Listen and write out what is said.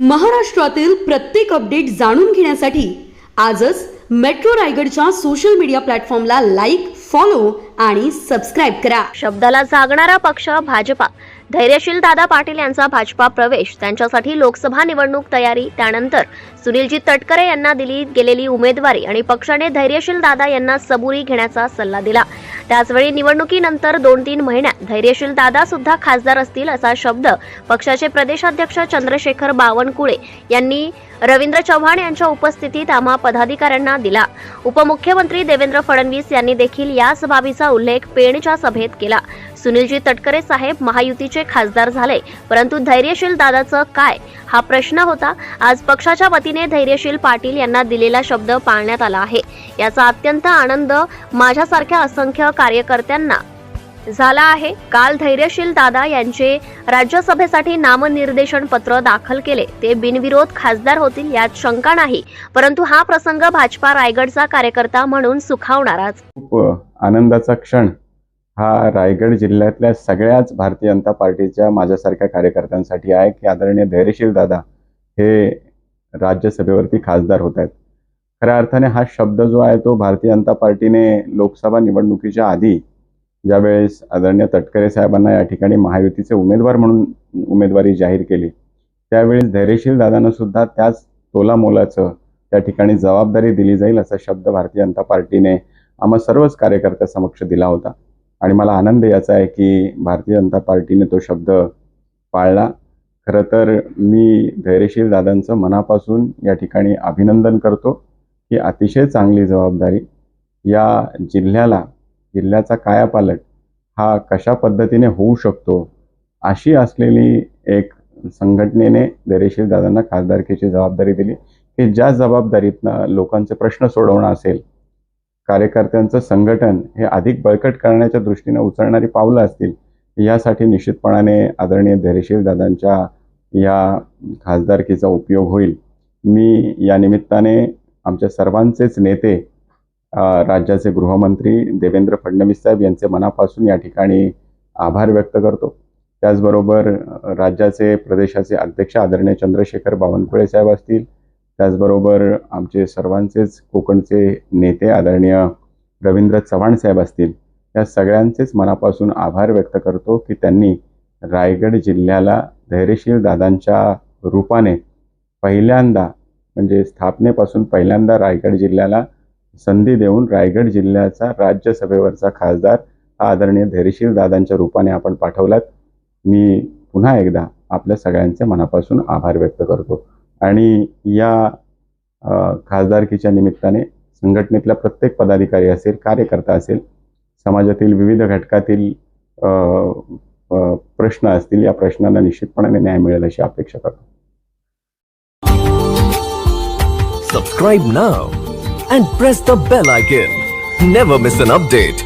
महाराष्ट्रातील प्रत्येक अपडेट जाणून घेण्यासाठी आजच मेट्रो रायगडच्या सोशल मीडिया प्लॅटफॉर्मला लाईक फॉलो आणि सबस्क्राईब करा. शब्दाला जागणारा पक्ष भाजपा. धैर्यशील दादा पाटील यांचा भाजपा प्रवेश. त्यांच्यासाठी लोकसभा निवडणूक तयारी. त्यानंतर सुनीलजी तटकरे यांना दिली गेलेली उमेदवारी आणि पक्षाने धैर्यशील दादा यांना सबुरी घेण्याचा सल्ला दिला. त्याचवेळी निवडणुकीनंतर दोन तीन महिन्यात धैर्यशील दादा सुद्धा खासदार असतील असा शब्द पक्षाचे प्रदेशाध्यक्ष चंद्रशेखर बावनकुळे यांनी रवींद्र चव्हाण यांच्या उपस्थितीत आम्हा पदाधिकाऱ्यांना दिला. उपमुख्यमंत्री देवेंद्र फडणवीस यांनी देखील याच बाबीचा उल्लेख पेणच्या सभेत केला. सुनीलजी तटकरे साहेब महायुतीचे खासदार झाले. परंतु धैर्यशील दादाचं काय? हा प्रश्न होता. आज पक्षाच्या वतीने धैर्यशील पाटील यांना दिलेला शब्द पाळण्यात आला आहे. याचा अत्यंत आनंद माझ्यासारख्या असंख्य कार्यकर्त्यांना झाला आहे. काल धैर्यशील दादा यांचे राज्यसभेसाठी नामनिर्देशन पत्र दाखल केले. ते बिनविरोध खासदार होतील यात शंका नाही. परंतु हा प्रसंग भाजपा रायगडचा कार्यकर्ता म्हणून सुखावणाराच. आनंदाचा क्षण हा रायगड जिल्ह्यातल्या सगळ्याच भारतीय जनता पार्टीच्या माझ्यासारख्या कार्यकर्त्यांसाठी आहे. की आदरणीय धैर्यशील दादा हे राज्यसभेवरती खासदार होत आहेत. खऱ्या अर्थाने हा शब्द जो आहे तो भारतीय जनता पार्टीने लोकसभा निवडणुकीच्या आधी ज्यावेळेस आदरणीय तटकरे साहेबांना या ठिकाणी महायुतीचे उमेदवार म्हणून उमेदवारी जाहीर केली त्यावेळेस धैर्यशील दादांना सुद्धा त्याच तोलामोलाचं त्या ठिकाणी जबाबदारी दिली जाईल असा शब्द भारतीय जनता पार्टीने आम्हा सर्वच कार्यकर्त्यासमक्ष दिला होता. आणि मला आनंद याचा आहे की भारतीय जनता पार्टीने तो शब्द पाळला. खरं तर मी धैर्यशील दादांचं मनापासून या ठिकाणी अभिनंदन करतो. ही अतिशय चांगली जबाबदारी या जिल्ह्याला जिल्ह्याचा कायापालट हा कशा पद्धतीने होऊ शकतो अशी असलेली एक संघटनेने धैर्यशील दादांना खासदारकीची जबाबदारी दिली. की ज्या जबाबदारीतनं लोकांचे प्रश्न सोडवणं असेल कार्यकर्त्यांचं संघटन हे अधिक बळकट करण्याच्या दृष्टीने उचलणारी पावलं असतील यासाठी निश्चितपणाने आदरणीय धैर्यशील दादांच्या या खासदारकीचा उपयोग होईल. मी या निमित्ताने आमच्या सर्वांचेच नेते राज्याचे गृहमंत्री देवेंद्र फडणवीस साहेब यांचे मनापासून या ठिकाणी आभार व्यक्त करतो. त्याचबरोबर राज्याचे प्रदेशाचे अध्यक्ष आदरणीय चंद्रशेखर बावनकुळे साहेब असतील त्याचबरोबर आमचे सर्वांचेच कोकणचे नेते आदरणीय रवींद्र चव्हाण साहेब असतील या सगळ्यांचेच मनापासून आभार व्यक्त करतो की त्यांनी रायगड जिल्ह्याला धैर्यशील दादांच्या रूपाने पहिल्यांदा म्हणजे स्थापनेपासून पहिल्यांदा रायगड जिल्ह्याला संधी देऊन रायगड जिल्ह्याचा राज्यसभेवरचा खासदार हा आदरणीय धैर्यशील दादांच्या रूपाने आपण पाठवलात. मी पुन्हा एकदा आपल्या सगळ्यांचे मनापासून आभार व्यक्त करतो. आणि या खासदारकीच्या निमित्ताने संघटनेतल्या प्रत्येक पदाधिकारी असेल कार्यकर्ता असेल समाजातील विविध घटकातील प्रश्न असतील या प्रश्नांना निश्चितपणाने न्याय मिळेल अशी अपेक्षा करतो Subscribe now and press the bell icon. Never miss an update.